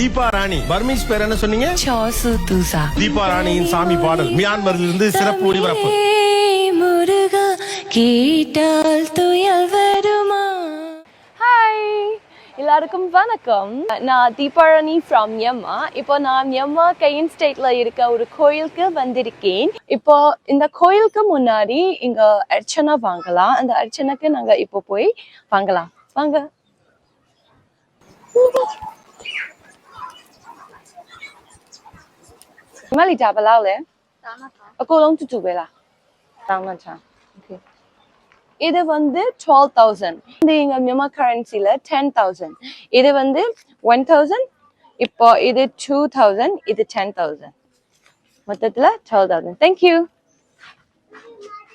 தீபா ராணி Burmese பேர் என்ன சொன்னீங்க? தீபா ராணியின் சாமி பாடல் மியான்மரில் இருந்து சிறப்பு ஒளிபரப்பு முருகா கேட்டால் துயல் வருமா? ஹாய் எல்லாருக்கும் வணக்கம். நான் தீபாரணி ஃப்ரம் யம்மா இப்போ நான் யம்மா கையின் ஸ்டேட்ல இருக்க ஒரு கோயிலுக்கு வந்திருக்கேன். இப்போ இந்த கோயிலுக்கு முன்னாடி இங்க அர்ச்சனை வாங்கலாம். அந்த அர்ச்சனைக்கு நாங்க இப்போ போய் வாங்கலாம். வாங்க. Mali ta bao lâu lẽ? Cô long tu tu về là. Tao ngân cha. Okay. இது வந்து டுவெல் தௌசண்ட் இது எங்க மியமா கரன்சில டென் தௌசண்ட் இது வந்து ஒன் தௌசண்ட் இப்போ இது டூ தௌசண்ட் இது டென் தௌசண்ட் மொத்தத்துல டுவெல் தௌசண்ட் தேங்க்யூ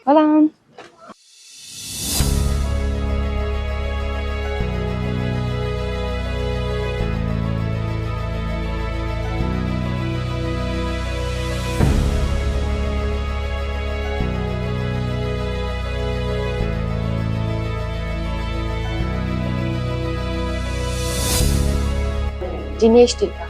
போலாம் জিনিসটিকা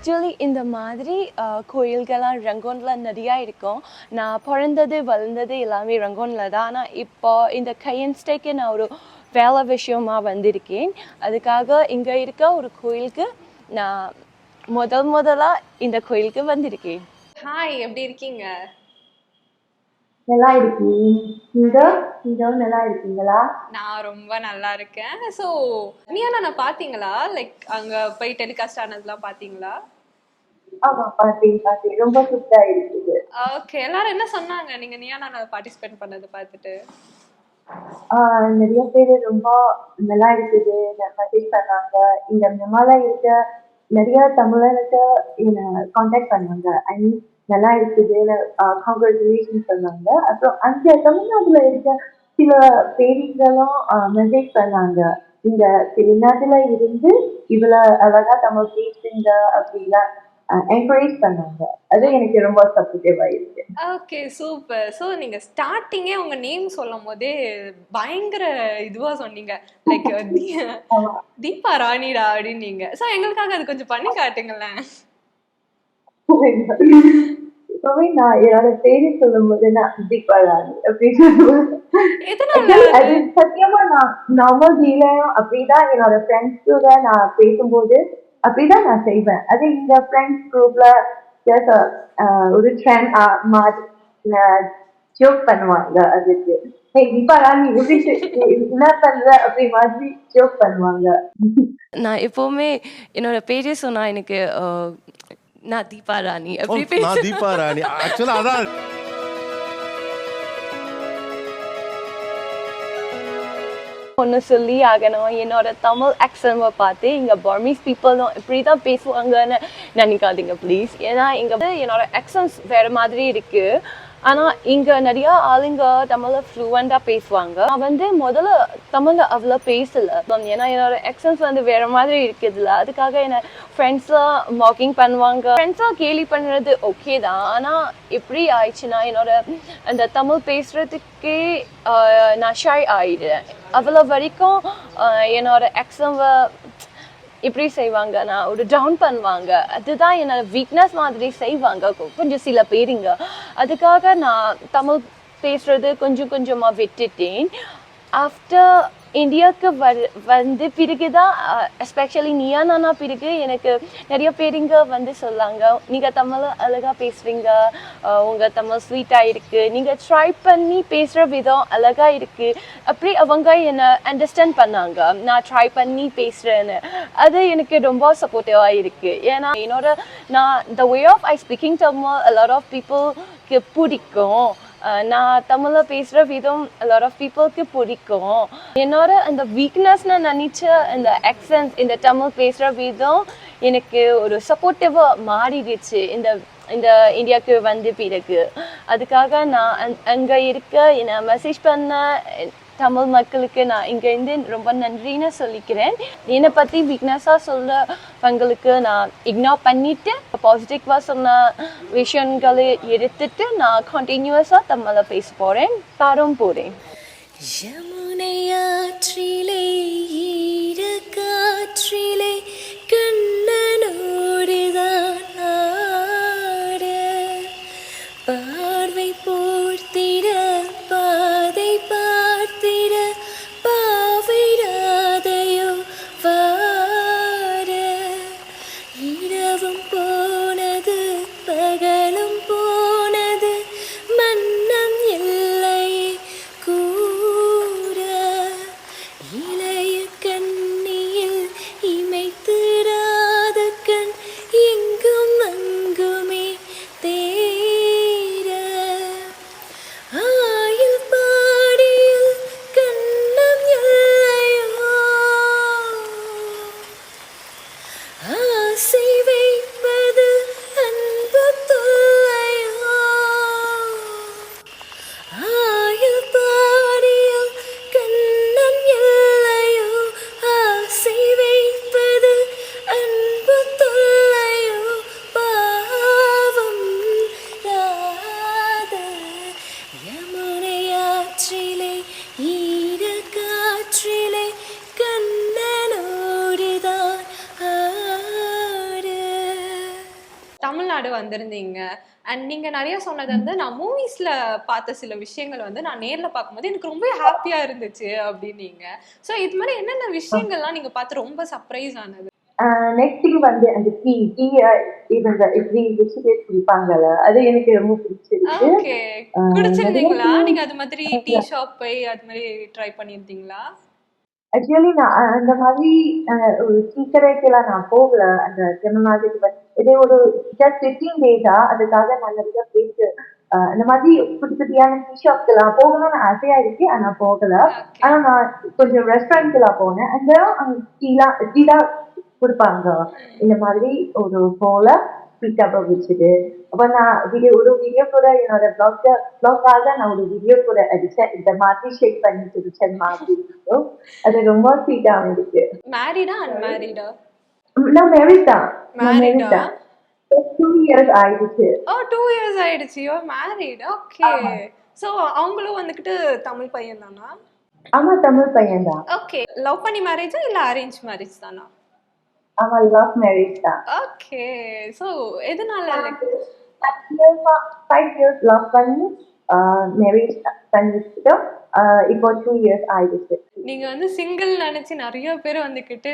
ஆக்சுவலி இந்த மாதிரி கோயில்கள்லாம் ரங்கோன்ல நிறையா இருக்கும். நான் பிறந்தது வளர்ந்தது எல்லாமே ரங்கோன்ல தான். ஆனால் இப்போ இந்த கையன் ஸ்டேக்கு நான் ஒரு வேலை விஷயமா வந்திருக்கேன். அதுக்காக இங்கே இருக்க ஒரு கோயிலுக்கு நான் முதல் முதலா இந்த கோயிலுக்கு வந்திருக்கேன். ஹாய் எப்படி இருக்கீங்க? நல்லா இருக்கீங்க. நீங்க? நீங்க நல்லா இருக்கீங்களா? நான் ரொம்ப நல்லா இருக்கேன். ஸோ நீயா நான் பாத்தீங்களா? லைக் அங்க போய் டெலிகாஸ்ட் ஆனதுலாம் பாத்தீங்களா? ஆமா பார்த்தேன் பார்த்தேன் ரொம்ப சூப்பரா இருக்குது. ஓகே எல்லாரும் என்ன சொன்னாங்க? நீங்க நீயா நான் பார்ட்டிசிபேட் பண்ணது பார்த்துட்டு. நிறைய பேர் ரொம்ப நல்லா இருக்குது மெசேஜ் பண்ணாங்க. இந்த மெமால இருக்க நிறைய என்ன காண்டாக்ட் பண்ணாங்க. ஐ மீன் நல்லா இருக்குதுன்னு காங்க்ராச்சுலேஷன் சொன்னாங்க. அப்புறம் அங்க தமிழ்நாட்டுல இருக்க சில பேரிங்களும் மெசேஜ் பண்ணாங்க. இந்த வெளிநாட்டுல இருந்து இவ்வளவு அழகா தமிழ் பேசுங்க அப்படிலாம் என்கரேஜ் பண்ணாங்க. அது எனக்கு ரொம்ப சப்போர்ட்டிவா இருக்கு ஓகே சூப்பர் ஸோ நீங்க ஸ்டார்டிங்கே உங்க நேம் சொல்லும் போதே பயங்கர இதுவா சொன்னீங்க. லைக் தீபா ராணிடா அப்படின்னீங்க. ஸோ எங்களுக்காக அது கொஞ்சம் பண்ணி காட்டுங்களேன். இப்பவே நான் என்னோட பேரு சொல்லும் போது நான் தீபாராணி அப்படின்னு சொல்லுவேன். எதனால? அது சத்தியமா நான் நார்மல் டீலையும் அப்படிதான் என்னோட ஃப்ரெண்ட்ஸ் கூட நான் பேசும்போது அப்படிதான் நான் செய்வேன். அது இந்த ஃப்ரெண்ட்ஸ் குரூப்ல ஒரு ட்ரெண்ட் மாதிரி ஜோக் பண்ணுவாங்க அதுக்கு. ஹே தீபாராணி எப்படி என்ன பண்ற? அப்படி மாதிரி ஜோக் பண்ணுவாங்க. நான் எப்பவுமே என்னோட பேரே சொன்னா எனக்கு நான் தீபா ராணி ஓ, அப்படி தீபா ராணி ஆக்சுவலா அதான் ஒன்று சொல்லி ஆகணும். என்னோட தமிழ் ஆக்சன்வை பார்த்து இங்கே பர்மீஸ் பீப்புளும் இப்படி தான் பேசுவாங்கன்னு நினைக்காதீங்க ப்ளீஸ் ஏன்னா இங்கே வந்து என்னோட ஆக்சன்ஸ் வேறு மாதிரி இருக்குது ஆனால் இங்கே நிறையா ஆளுங்க தமிழை ஃப்ளூவெண்ட்டாக பேசுவாங்க. நான் வந்து முதல்ல தமிழில் அவ்வளோ பேசலை. ஏன்னா என்னோட ஆக்சன்ஸ் வந்து வேறு மாதிரி இருக்குதுல்ல. அதுக்காக என்ன ஃப்ரெண்ட்ஸ்லாம் மாக்கிங் பண்ணுவாங்க. ஃப்ரெண்ட்ஸாக கேலி பண்ணுறது ஓகே தான். ஆனால் எப்படி ஆயிடுச்சுன்னா என்னோட அந்த தமிழ் பேசுகிறதுக்கே நான் ஷாய் ஆயிடுறேன் அவ்வளோ வரைக்கும் என்னோட எக்ஸாம்வை இப்படி செய்வாங்க நான் ஒரு டவுன் பண்ணுவாங்க. அதுதான் என்னோட வீக்னஸ் மாதிரி செய்வாங்க. கொ- கொஞ்சம் சில பேருங்க. அதுக்காக நான் தமிழ் பேசுறது கொஞ்சம் கொஞ்சமாக விட்டுட்டேன். ஆஃப்டர் இந்தியாவுக்கு வர் வந்து பிறகுதான் எஸ்பெஷலி நீயா நானா பிறகு எனக்கு நிறைய பேருங்க வந்து சொல்லாங்க. நீங்கள் தமிழ் அழகாக பேசுவீங்க. உங்கள் தமிழ் ஸ்வீட்டாக இருக்குது நீங்கள் ட்ரை பண்ணி பேசுகிற விதம் அழகாக இருக்குது அப்படி அவங்க என்னை அண்டர்ஸ்டாண்ட் பண்ணாங்க. நான் ட்ரை பண்ணி பேசுகிறேன்னு அது எனக்கு ரொம்ப சப்போர்ட்டிவாக இருக்குது ஏன்னா என்னோட நான் the way of I speaking Tamil a lot of பீப்புளுக்கு பிடிக்கும். நான் தமிழில் பேசுகிற விதம் லாட் ஆஃப் பீப்புளுக்கு பிடிக்கும். என்னோட அந்த வீக்னஸ் நான் நினச்ச இந்த accents இந்த தமிழ் பேசுகிற விதம் எனக்கு ஒரு சப்போர்ட்டிவாக மாறிடுச்சு இந்த இந்த இந்தியாவுக்கு வந்த பிறகு. அதுக்காக நான் அங்கே இருக்க என்னை மெசேஜ் பண்ண தமிழ் மக்களுக்கு நான் இங்கேருந்து ரொம்ப நன்றின்னு சொல்லிக்கிறேன். என்னை பற்றி வீக்னஸாக சொல்கிறவங்களுக்கு நான் இக்னோர் பண்ணிவிட்டு பாசிட்டிவாக சொன்ன விஷயங்களை எடுத்துட்டு நான் கண்டினியூஸாக தமிழில் பேச போகிறேன் பாடும் போகிறேன் யமுனையாற்றிலே தமிழ்நாடு வந்திருந்தீங்க. அண்ட் நீங்க நிறைய சொன்னது வந்து நான் மூவிஸ்ல பார்த்த சில விஷயங்கள் வந்து நான் நேர்ல பார்க்கும்போது எனக்கு ரொம்ப ஹாப்பியா இருந்துச்சு அப்படின்னீங்க. சோ இது மாதிரி என்னென்ன விஷயங்கள்லாம் நீங்க பார்த்து ரொம்ப சர்ப்ரைஸ் ஆனது? நெக்ஸ்ட் வந்து அந்த டீ டீ இவங்க இப்படி வச்சுட்டு குடிப்பாங்கல்ல அது எனக்கு ரொம்ப பிடிச்சிருக்கு குடிச்சிருந்தீங்களா? நீங்க அது மாதிரி டீ ஷாப் போய் அது மாதிரி ட்ரை பண்ணியிருந்தீங்களா? ஆக்சுவலி நான் அந்த மாதிரி ஒரு டீ கடைக்கெல்லாம் நான் போகல. அந்த தமிழ்நாட்டுக்கு இதே ஒரு ஜஸ்ட் ஃபிஃப்டீன் டேஸா அதுக்காக நிறைய பேசு அந்த மாதிரி குட்டி குட்டியான டீ ஷாப்க்கெல்லாம் போகணும்னு ஆசையா இருக்கு ஆனா போகல. ஆனா நான் கொஞ்சம் ரெஸ்டாரண்ட்க்கெல்லாம் போனேன். அங்க டீலாம் டீ தான் கொடுப்பாங்க. இந்த மாதிரி ஒரு போல பீட்டாப்பை வச்சுட்டு அப்ப நான் வீடியோ ஒரு வீடியோ கூட என்னோட பிளாக் பிளாக்காக நான் ஒரு வீடியோ கூட அடிச்சேன். இந்த மாதிரி ஷேக் பண்ணி குடிச்ச மாதிரி அது ரொம்ப ஸ்வீட்டா இருக்கு. மேரிடா அன்மேரிடா நான் மேரிட் தான். நான் Married மேரிட் ஆ? தான். டூ இயர்ஸ் ஆயிடுச்சு. ஓ டூ இயர்ஸ் ஆயிடுச்சு. யோ மேரிட் ஓகே சோ அவங்களும் வந்துகிட்டு தமிழ் பையன் தானா? ஆமா தமிழ் பையன் தான். ஓகே லவ் பண்ணி மேரேஜா இல்ல அரேஞ்ச் மேரேஜ் தானா? ஆமா லவ் மேரேஜ் தான். ஓகே சோ எதனால? Like ஃபைவ் இயர்ஸ் லவ் பண்ணி மேரேஜ் பண்ணிக்கிட்டோம். ஆஹ் இப்போ டூ இயர்ஸ் ஆயிடுச்சு. நீங்க வந்து சிங்கிள் நினைச்சு நிறைய பேர் வந்துகிட்டு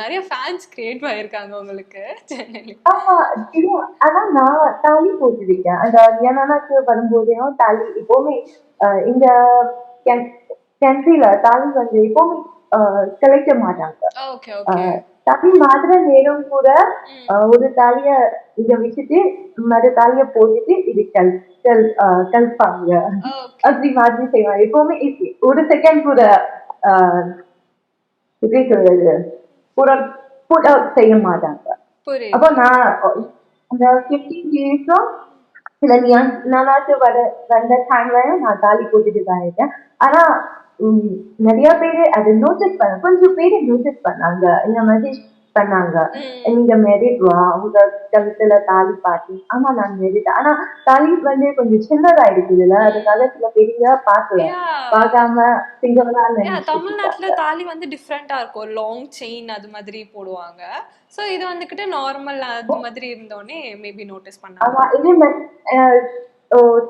நிறைய ஃபேன்ஸ் கிரியேட் ஆயிருக்காங்க உங்களுக்கு ஆனா நான் தாலி போட்டிருக்கேன். அந்த யனானாக்கு வரும்போதையும் தாலி எப்பவுமே ஆஹ் இந்த கண்ட்ரில தாலி வந்து எப்பவுமே கலைக்க மாட்டாங்க. தாலி மாத்திர நேரம் கூட ஒரு தாலிய இங்க வச்சுட்டு மறு தாலிய போட்டுட்டு இது கல் கல் கல்பாங்க அப்படி மாதிரி செய்வாங்க எப்பவுமே இது ஒரு செகண்ட் கூட ஆஹ் எப்படி சொல்றது கூட புட் அவுட் செய்ய மாட்டாங்க அப்போ நான் அந்த ஃபிஃப்டீன் டேஸும் சில ஞான் வர வந்த டைம்லயும் நான் தாலி போட்டுட்டு தான் இருக்கேன் ஆனா உம், நிறைய பேரு அதை நோட்டீஸ் பண்ண கொஞ்சம் பேரு நோட்டீஸ் பண்ணாங்க. இந்த மாதிரி பண்ணாங்க. நீங்க மேரிட் வா உங்க கழுத்துல தாலி பாட்டி. ஆமா நான் மேரிட் ஆனா தாலி வந்து கொஞ்சம் சின்னதா இருக்குதுல்ல அதுக்காக சில பார்க்கல Yeah. பார்க்காம Yeah, தமிழ்நாட்டுல தாலி வந்து டிஃப்ரெண்டா இருக்கும். லாங் செயின் அது மாதிரி போடுவாங்க. சோ இது வந்துகிட்டு நார்மல் அது மாதிரி இருந்தோடனே மேபி நோட்டீஸ் பண்ணாங்க. ஆமா இது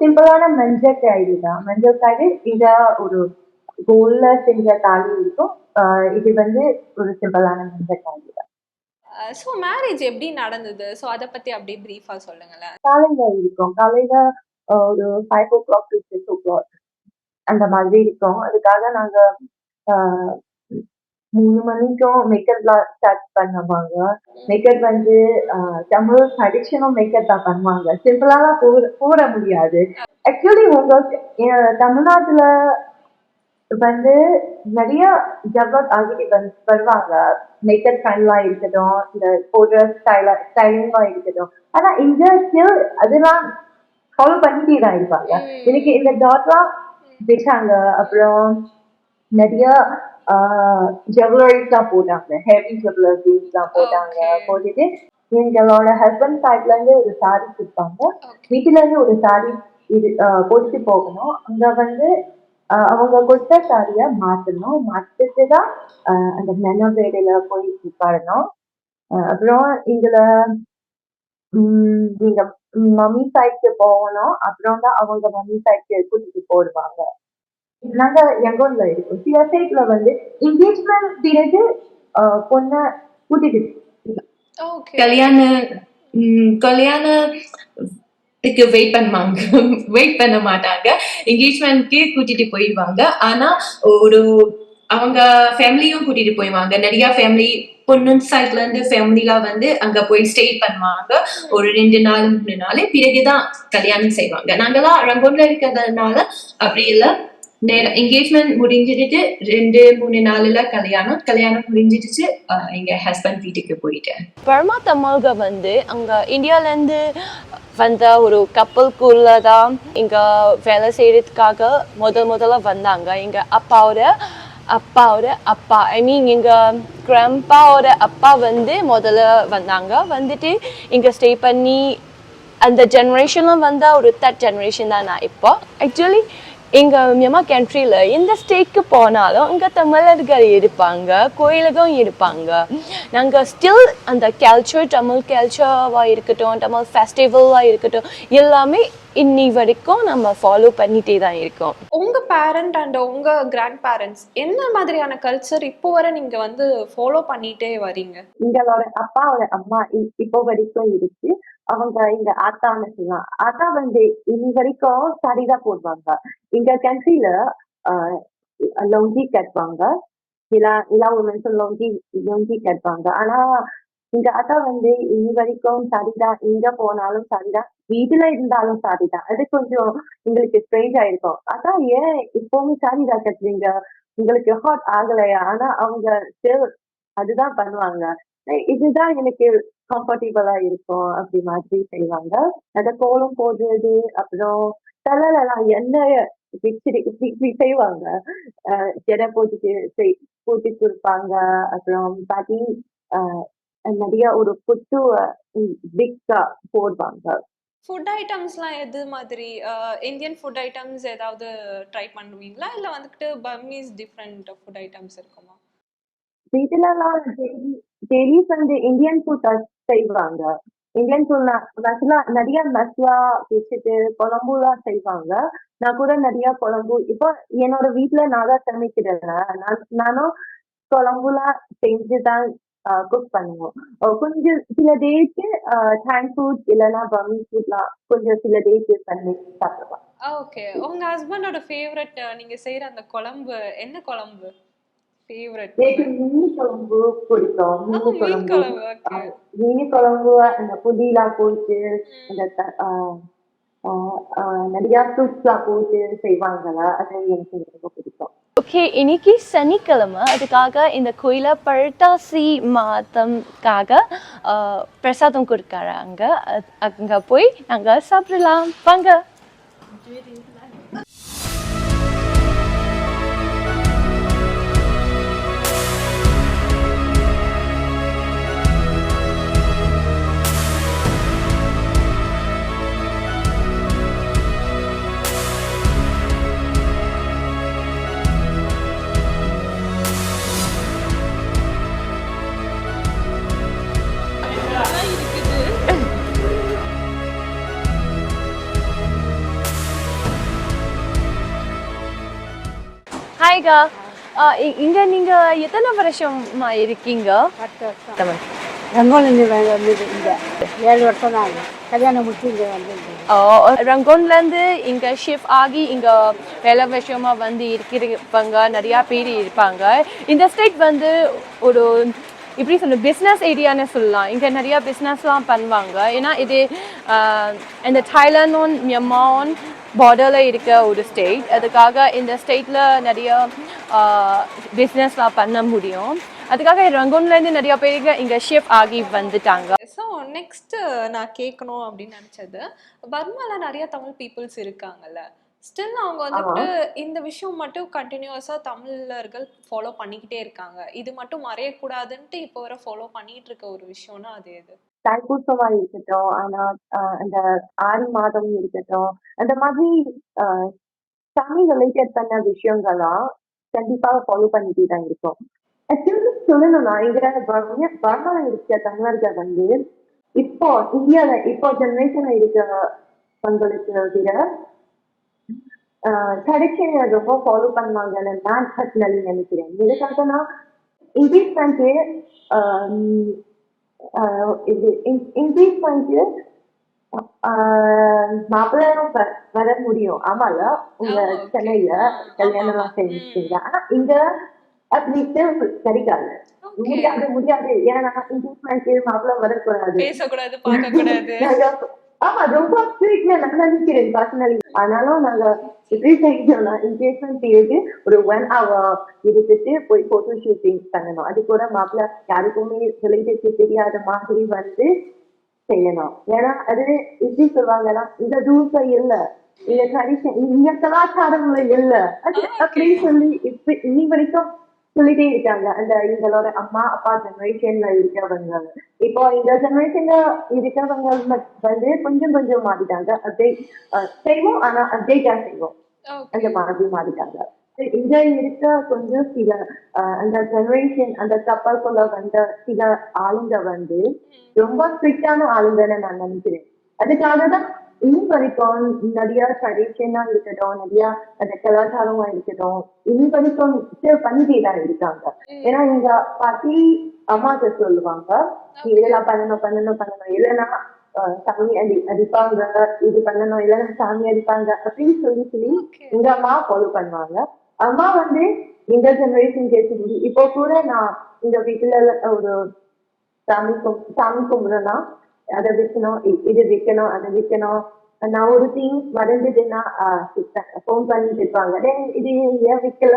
சிம்பிளான மஞ்சள் கயிறு தான். மஞ்சள் கயிறு இத ஒரு கோல்ல செஞ்ச தாலி இருக்கும். இது வந்து ஒரு சிம்பிளான மஞ்சள் கயிறு தான். ஸோ மேரேஜ் எப்படி நடந்தது? ஸோ அதை பத்தி அப்படியே பிரீஃபா சொல்லுங்களேன். காலையில இருக்கும். காலையில ஒரு five o'clock to six o'clock அந்த மாதிரி இருக்கும். அதுக்காக நாங்க மூணு மணிக்கும் மேக்கப்லாம் ஸ்டார்ட் பண்ணுவாங்க. மேக்கப் வந்து தமிழ் ட்ரெடிஷனல் மேக்கப் தான் பண்ணுவாங்க. சிம்பிளாலாம் போட போட முடியாது. ஆக்சுவலி உங்க தமிழ்நாட்டுல வந்து நிறைய டெவலப் ஆகிட்டு வந்து வருவாங்க. மேக்கப் ஸ்டைலா இருக்கட்டும் இந்த போடுற ஸ்டைலா ஸ்டைலிங்கா இருக்கட்டும். ஆனா இங்க ஸ்டில் அதெல்லாம் ஃபாலோ பண்ணிட்டே தான் இருப்பாங்க. எனக்கு இந்த டாட்லாம் வச்சாங்க அப்புறம் நிறைய ஜுவல்லரிஸ்லாம் போட்டாங்க. ஹெவி ஜுவல்லரிஸ்லாம் போட்டாங்க. போட்டுட்டு எங்களோட ஹஸ்பண்ட் சைட்ல இருந்து ஒரு சாரி கொடுப்பாங்க. வீட்டுல இருந்து ஒரு சாரி இது போட்டுட்டு போகணும். அங்க வந்து அவங்க கொடுத்த சாரிய மாத்தணும். மாத்திட்டு தான் அந்த மெனோ வேலையில போய் உட்காரணும் அப்புறம் இதுல உம் நீங்க மம்மி சைட்க்கு போகணும். அப்புறம் தான் அவங்க மம்மி சைட்க்கு கூட்டிட்டு போடுவாங்க. நாங்க எங்கூர்ல இருக்கோம். சில சைட்ல வந்து என்கேஜ்மெண்ட் பிறகு பொண்ணை கூட்டிட்டு ஓகே. கல்யாண ம், வெயிட் பண்ணுவாங்க. வெயிட் பண்ண மாட்டாங்க. என்கேஜ்மெண்ட்க்கு கூட்டிட்டு போயிடுவாங்க. ஆனா ஒரு அவங்க ஃபேமிலியும் கூட்டிட்டு போயிடுவாங்க. நிறைய ஃபேமிலி பொண்ணு சைட்ல இருந்து ஃபேமிலியா வந்து அங்க போய் ஸ்டே பண்ணுவாங்க. ஒரு ரெண்டு நாள் மூணு நாள். பிறகுதான் கல்யாணம் செய்வாங்க. நாங்கெல்லாம் ரங்கோன்ல இருக்கிறதுனால அப்படி இல்லை. என்கேஜ்மெண்ட் முடிஞ்சிட்டு ரெண்டு மூணு நாள்ல கல்யாணம். கல்யாணம் முடிஞ்சிடுச்சு. எங்கள் எங்க ஹஸ்பண்ட் வீட்டுக்கு போயிட்டேன் பர்மா தமிழ்க வந்து அங்க இந்தியால இருந்து வந்த ஒரு கப்பல்குள்ள தான் இங்க வேலை செய்யறதுக்காக முதல் முதல்ல வந்தாங்க. எங்க அப்பாவோட அப்பாவோட அப்பா. ஐ மீன் எங்க கிராம்பாவோட அப்பா வந்து முதல்ல வந்தாங்க. வந்துட்டு இங்க ஸ்டே பண்ணி அந்த ஜெனரேஷன்ல வந்தா ஒரு தேர்ட் ஜெனரேஷன் தான் நான் இப்போ? ஆக்சுவலி எங்க மியமா கண்ட்ரியில் எந்த ஸ்டேட்க்கு போனாலும் இங்கே தமிழர்கள் இருப்பாங்க கோயிலுக்கும் இருப்பாங்க. நாங்கள் ஸ்டில் அந்த கல்ச்சர் தமிழ் கல்ச்சராக இருக்கட்டும் தமிழ் ஃபெஸ்டிவலாக இருக்கட்டும் எல்லாமே இன்னி வரைக்கும் நம்ம ஃபாலோ பண்ணிட்டே தான் இருக்கோம். உங்க பேரண்ட் அண்ட் உங்க கிராண்ட் பேரண்ட்ஸ் என்ன மாதிரியான கல்ச்சர் இப்போ வரை நீங்க வந்து ஃபாலோ பண்ணிட்டே வரீங்க? எங்களோட அப்பாவோட அம்மா இப்போ வரைக்கும் இருக்கு. அவங்க இந்த ஆத்தான்னு சொல்லலாம் ஆத்தா வந்து இனி வரைக்கும் சரிதான் போடுவாங்க. எங்க கண்ட்ரில லொங்கி கட்டுவாங்க. எல்லா எல்லா உமன்ஸும் லொங்கி லொங்கி கட்டுவாங்க. ஆனா இங்க அத்தா வந்து இனி வரைக்கும் சரிதான். இங்க போனாலும் சரிதான். வீட்டுல இருந்தாலும் சரிதான். அது கொஞ்சம் எங்களுக்கு ஸ்ட்ரேஞ்ச் ஆயிருக்கும். அதான் ஏன் இப்பவுமே சரிதான் கட்டுறீங்க? உங்களுக்கு ஹாட் ஆகலையா? ஆனா அவங்க அதுதான் பண்ணுவாங்க. இதுதான் எனக்கு கம்ஃபர்டபுளா இருக்கும் அப்படி மாதிரி செய்வாங்க. அந்த கோலம் போடுறது அப்புறம் தலையில எல்லாம் எண்ணெய் இப்படி செய்வாங்க. ஜெடை போட்டுக்கு செய் போட்டு கொடுப்பாங்க. அப்புறம் பாட்டி நிறைய ஒரு புத்து பிக்கா போடுவாங்க. ஃபுட் ஐட்டம்ஸ்லாம் எது மாதிரி? இந்தியன் ஃபுட் ஐட்டம்ஸ் ஏதாவது ட்ரை பண்ணுவீங்களா? இல்லை வந்துட்டு பர்மீஸ் டிஃப்ரெண்ட் ஃபுட் ஐட்டம்ஸ் இருக்குமா? வீட்டுலலாம் டெய்லி வந்து இந்தியன் ஃபுட் செய்வாங்க இந்தியன் ஃபுட் மசாலா நிறைய மசாலா வச்சுட்டு குழம்புலாம் செய்வாங்க நான் கூட நிறைய குழம்பு இப்போ என்னோட வீட்டுல நான் தான் சமைக்கிறேன் நான் நானும் குழம்புலாம் செஞ்சு தான் குக் பண்ணுவோம் கொஞ்சம் சில டேக்கு தேங்க் ஃபுட் இல்லைன்னா பம்மி ஃபுட்லாம் கொஞ்சம் சில டேக்கு பண்ணி சாப்பிடுவோம் ஓகே உங்க ஹஸ்பண்டோட ஃபேவரட் நீங்க செய்யற அந்த குழம்பு என்ன குழம்பு ஃபேவரட் எனக்கு மீன் குழம்பு பிடிக்கும். மீன் குழம்பு மீன் குழம்பு அந்த போட்டு நிறைய ஃப்ரூட்ஸ்லாம் போட்டு செய்வாங்களா அது எனக்கு ரொம்ப பிடிக்கும். ஓகே இன்னைக்கு சனிக்கிழமை. அதுக்காக இந்த கோயில பழட்டாசி மாதம்காக ஆஹ், பிரசாதம் கொடுக்கறாங்க. அங்க போய் நாங்க சாப்பிடலாம். வாங்க. ஹாய்கா இங்க நீங்க எத்தனை வருஷமா இருக்கீங்க? தமிழ். ரங்கோலிருந்து வந்தது இங்கே ஏழு வருஷம். தான் ஆகுது கல்யாணம் முடிச்சு இங்கே ரங்கோன்ல இருந்து இங்க ஷிஃப்ட் ஆகி இங்க வேலை விஷயமா வந்து இருக்கிறவங்க நிறைய பேர் இருப்பாங்க. இந்த ஸ்டேட் வந்து ஒரு இப்படி சொல்ல பிஸ்னஸ் ஏரியான்னு சொல்லலாம். இங்க நிறைய பிஸ்னஸ்லாம் பண்ணுவாங்க. ஏன்னா இது ஆஹ், இந்த தாய்லாந்தும் மியன்மாரும் பார்டரில் இருக்க ஒரு ஸ்டேட் அதுக்காக இந்த ஸ்டேட்ல நிறைய பிஸ்னஸ்லாம் பண்ண முடியும். அதுக்காக ரங்கோன்ல இருந்து நிறைய பேருக்கு இங்க ஷிஃப்ட் ஆகி வந்துட்டாங்க. ஸோ நெக்ஸ்ட் நான் கேட்கணும் அப்படின்னு நினச்சது பர்மால நிறைய தமிழ் பீப்புள்ஸ் இருக்காங்கல்ல. ஸ்டில் அவங்க வந்துட்டு இந்த விஷயம் மட்டும் கண்டினியூஸா தமிழர்கள் ஃபாலோ பண்ணிக்கிட்டே இருக்காங்க. இது மட்டும் மறையக்கூடாதுன்ட்டு இப்போ வரை ஃபாலோ பண்ணிட்டு இருக்க ஒரு விஷயம்னா அது எது? தைப்பூசமா இருக்கட்டும் ஆனா ஆஹ் அந்த ஆறு மாதம் இருக்கட்டும் அந்த மாதிரி ஆஹ் சாமி ரிலேட்டட் பண்ண விஷயங்கள்லாம் கண்டிப்பா ஃபாலோ பண்ணிட்டு தான் இருக்கோம். ஆக்சுவலி சொல்லணும்னா இங்க பர்மா பர்மால இருக்க தமிழர்கள் வந்து இப்போ இந்தியால இப்போ ஜெனரேஷன்ல இருக்கிறவங்களுக்கு விட ட்ரெடிஷனை ரொம்ப ஃபாலோ பண்ணுவாங்கன்னு நான் பர்சனலி நினைக்கிறேன். எதுக்காகனா இங்கிலீஷ் வந்து ஆஹ் இது இன்க்ரீஸ் பண்ணிட்டு மாப்பிள்ளையும் வர முடியும். ஆமால உங்க. சென்னையில கல்யாணம். செஞ்சுட்டீங்க ஆனா இங்க அப்படி கிடைக்காது. முடியாது முடியாது. ஏன்னா இங்கிலீஷ் பண்ணிட்டு மாப்பிள்ளை வரக்கூடாது. பேசக்கூடாது பார்க்க கூடாது நாங்க ஆமா ரொம்ப ஸ்ட்ரிக்ட்ல நான் நினைக்கிறேன் பர்சனலி ஆனாலும் நாங்க எப்படி செஞ்சோம்னா என்கேஜ்மெண்ட் பீரியட் ஒரு ஒன் ஹவர் இருந்துட்டு போய் போட்டோ ஷூட்டிங் பண்ணணும். அது கூட மாப்பிள்ள யாருக்குமே ரிலேட்டிவ் தெரியாத மாதிரி வந்து செய்யணும். ஏன்னா அது எப்படி சொல்லுவாங்கன்னா இந்த ரூல்ஸ் இல்ல இந்த ட்ரெடிஷன் இந்த கலாச்சாரம்ல இல்ல. அது அப்படின்னு சொல்லி இப்ப இன்னி வரைக்கும் சொல்லிட்டே இருக்காங்க. அந்த எங்களோட அம்மா அப்பா ஜெனரேஷன்ல இருக்கவங்க இப்போ இந்த ஜெனரேஷன்ல இருக்கவங்க வந்து கொஞ்சம் கொஞ்சம் மாறிட்டாங்க. அஹ், செய்வோம். ஆனா அப்டேட்டா செய்வோம். அந்த மாதிரி மாறிட்டாங்க. இங்க இருக்க கொஞ்சம் சில அந்த ஜெனரேஷன் அந்த கப்பல்குள்ள வந்த சில ஆளுங்க வந்து ரொம்ப ஸ்ட்ரிக்டான ஆளுங்கன்னு நான் நினைக்கிறேன். அதுக்காக தான் இன்னும் வரைக்கும் நிறைய ட்ரெடிஷனா இருக்கட்டும் நிறைய அந்த கலாச்சாரமா இருக்கட்டும் இன்னும் வரைக்கும் still பண்ணிட்டே தான் இருக்காங்க. ஏன்னா எங்க பாட்டி அம்மாட்ட சொல்லுவாங்க. இதெல்லாம் பண்ணணும் பண்ணணும் பண்ணணும். இல்லைன்னா சாமி அடி அடிப்பாங்க. இது பண்ணணும் இல்லைன்னா சாமி அடிப்பாங்க. அப்படின்னு சொல்லி சொல்லி. எங்க அம்மா ஃபாலோ பண்ணுவாங்க. அம்மா வந்து இந்த ஜெனரேஷன் கேட்டு இப்போ கூட நான் எங்க வீட்டுல ஒரு சாமி கும் சாமி கும்பிடணும் அதை விற்கணும் இது விற்கணும் அதை விற்கணும் நான் ஒரு திங் மறந்துட்டுன்னா ஃபோன் இருப்பாங்க "டேய், இது ஏன் விற்கல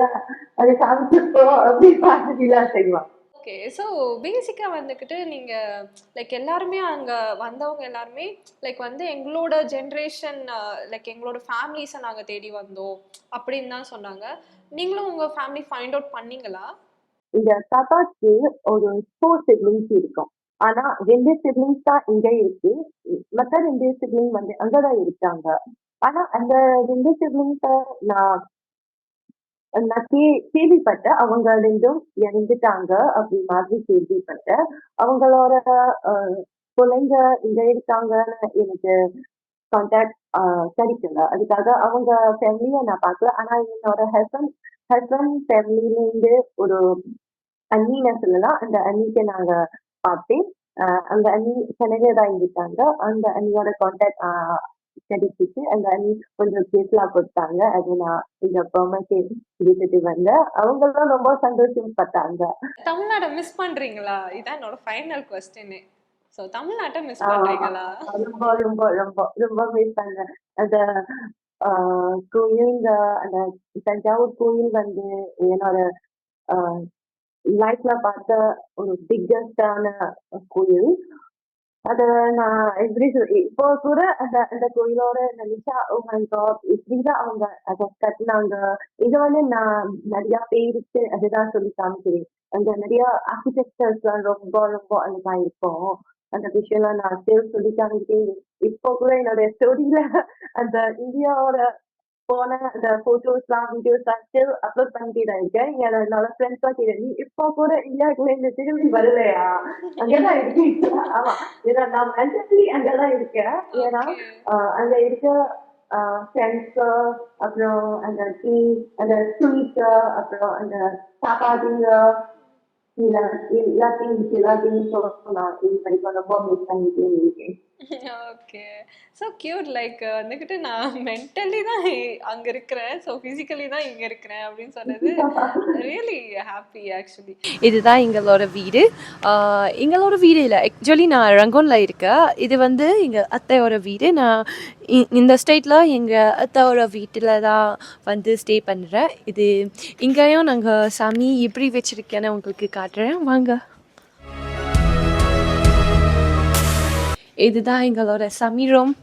அது சாமிச்சிருக்கோம் அப்படி பார்த்துட்டுலாம் செய்வாங்க ஓகே ஸோ பேசிக்காக வந்துக்கிட்டு நீங்கள் லைக் எல்லாருமே அங்கே வந்தவங்க எல்லாருமே லைக் வந்து எங்களோட ஜென்ரேஷன் லைக் எங்களோட ஃபேமிலிஸை நாங்கள் தேடி வந்தோம் அப்படின்னு தான் சொன்னாங்க. நீங்களும் உங்கள் ஃபேமிலி ஃபைண்ட் அவுட் பண்ணீங்களா? இந்த தாத்தாக்கு ஒரு ஃபோர் சிப்ளிங்ஸ் இருக்கும். ஆனா ரெண்டு சிப்ளிங்ஸ் தான் இங்க இருக்கு. மத்த ரெண்டு சிப்ளிங் வந்து அங்கதான் இருக்காங்க. ஆனா அந்த ரெண்டு சிப்ளிங்ஸ நான் நான் கே- கேள்விப்பட்டேன். அவங்க ரெண்டும் இறந்துட்டாங்க அப்படி மாதிரி கேள்விப்பட்டேன். அவங்களோட குழந்தைங்க இங்க இருக்காங்கன்னு எனக்கு கான்டாக்ட் கிடைக்கல. அதுக்காக அவங்க ஃபேமிலியை நான் பார்க்கல. ஆனா என்னோட ஹஸ்பண்ட் ஹஸ்பண்ட் ஃபேமிலியிலேருந்து ஒரு அண்ணின்னு சொல்லலாம். அந்த அண்ணிக்கு நாங்க பார்த்தேன். அந்த அண்ணி சென்னையில தான் இருக்காங்க. அந்த அண்ணியோட கான்டாக்ட் கிடைச்சிச்சு அந்த அண்ணி கொஞ்சம் கேஸ்லாம் கொடுத்தாங்க. அது நான் இந்த பெர்மக்கு விட்டுட்டு வந்தேன். அவங்களும் ரொம்ப சந்தோஷப்பட்டாங்க தமிழ்நாட்டை மிஸ் பண்ணுறீங்களா இதான் என்னோட ஃபைனல் கொஸ்டின் ஸோ தமிழ்நாட்டை மிஸ் ஆ, பண்ணுறீங்களா ரொம்ப ரொம்ப ரொம்ப ரொம்ப மிஸ் பண்ணேன் அந்த கோயில் அந்த தஞ்சாவூர் கோயில் வந்து என்னோட லைஃப்ல பார்த்த ஒரு பிக்கஸ்டான கோயில். அத நான் எப்படி இப்போ கூட அந்த அந்த கோயிலோட நினைச்சா ஓ oh இப்படிதான் அவங்க அதை கட்டினாங்க. இது வந்து நான் நிறைய பேருக்கு அதுதான் சொல்லி காமிக்கிறேன். அந்த நிறைய ஆர்கிடெக்சர்ஸ் ரொம்ப ரொம்ப அழகா இருக்கும். அந்த விஷயம்லாம் நான் சேவ் சொல்லி காமிக்கிறேன். இப்போ கூட என்னோட ஸ்டோரியில அந்த இந்தியாவோட போன அந்த போட்டோஸ்லாம் வீடியோஸ்லாம் ஸ்டில் அப்லோட் பண்ணிட்டு தான் இருக்கேன். என்னோட என்னோட ஃப்ரெண்ட்ஸ்லாம் கேட்டேன் இப்போ கூட இந்தியாவுக்குள்ள இந்த திரும்பி வரலையா? அங்கதான் இருக்கீங்க ஆமா. ஏன்னா நான் மென்டலி அங்கதான் இருக்கேன். ஏன்னா அங்க இருக்க ஃப்ரெண்ட்ஸ் அப்புறம் அந்த டீ அந்த ஸ்வீட் அப்புறம் அந்த சாப்பாடுங்க ரொம்ப மிஸ் பண்ணிட்டே இருக்கேன் ஓகே ஸோ கியூட் லைக் வந்துக்கிட்டு நான் மென்டலி தான் அங்கே இருக்கிறேன். ஸோ ஃபிசிக்கலி தான் இங்கே இருக்கிறேன் அப்படின்னு சொன்னது. ரியலி ஹாப்பி ஆக்சுவலி இதுதான் எங்களோட வீடு. எங்களோட வீடு இல்லை. ஆக்சுவலி நான் ரங்கோனில் இருக்கேன். இது வந்து எங்கள் அத்தையோட வீடு. நான் இந்த ஸ்டேட்டில் எங்கள் அத்தையோட வீட்டில் தான் வந்து ஸ்டே பண்ணுறேன் இது இங்கேயும் நாங்கள் சாமி எப்படி வச்சுருக்கேன்னு உங்களுக்கு காட்டுறேன் வாங்க. இதுதான் எங்களோட சாமி ரூம்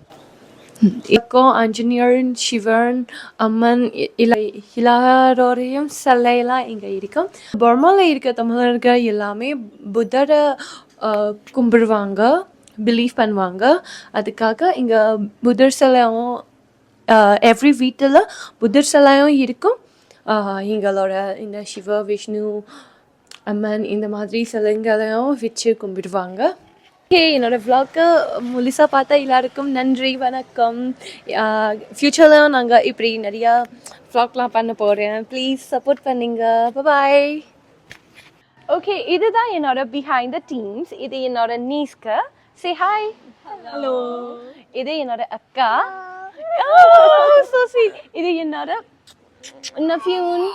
இருக்கும் ஆஞ்சநேயர் சிவன் அம்மன் இல்லை எல்லாரோடையும் சிலையெல்லாம் இங்கே இருக்கும். பர்மாவில் இருக்க தமிழர்கள் எல்லாமே புத்தரை ஆஹ், கும்பிடுவாங்க பிலீவ் பண்ணுவாங்க. அதுக்காக இங்கே புத்தர் சிலையும் எவ்ரி வீட்டில் புத்தர் சிலையும் இருக்கும். எங்களோட இந்த சிவ விஷ்ணு அம்மன் இந்த மாதிரி சிலைங்களையும் வச்சு கும்பிடுவாங்க. ஓகே என்னோட vlog-அ முழுசாக பார்த்தா எல்லாருக்கும் நன்றி வணக்கம். ஃப்யூச்சர்லையும் நாங்கள் இப்படி நிறையா vlogலாம் பண்ண போகிறேன் ப்ளீஸ் சப்போர்ட் பண்ணுங்க. பாய் ஓகே இதுதான் என்னோட பிஹைண்ட் த டீம்ஸ் இது என்னோட நீஸ்க்கு சே ஹாய் ஹலோ இது என்னோட அக்கா. சோ ஸ்வீட் இது என்னோட நஃபியூன்